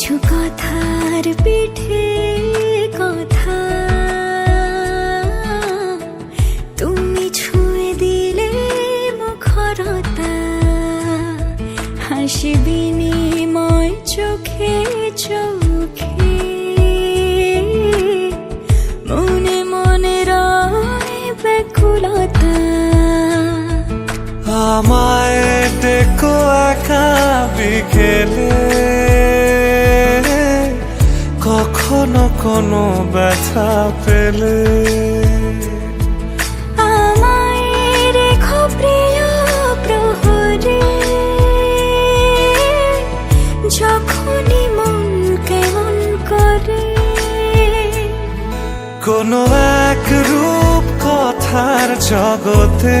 কিছু কথার পিঠে কথা। তুমি ছুঁয়ে দিলে মুখরতা, হাসি চোখে চোখে। মনে মনে রায় ব্যাকুলতা। আমায় ডেকো আঁকা বিকেলে কোনো ব্যথা পেলে? কোনো এক রূপ কথার জগতে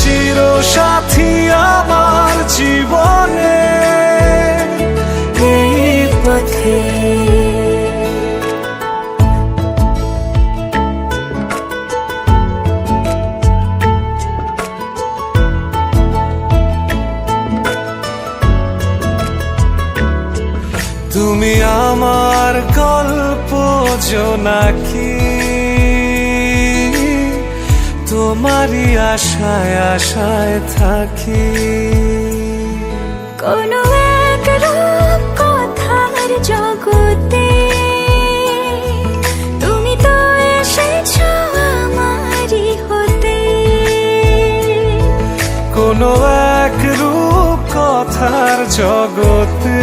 চির সাথী আমার জীবনে পথে। তুমি আমার গল্প জোনাকি তোমারই আশায় আশায় থাকি। কোনো এক রূপ কথার জগতে তুমি তো এসেছ আমারই হতে। কোনো এক রূপ কথার জগতে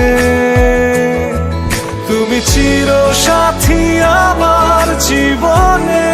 তুমি চির সাথী আমার জীবনে।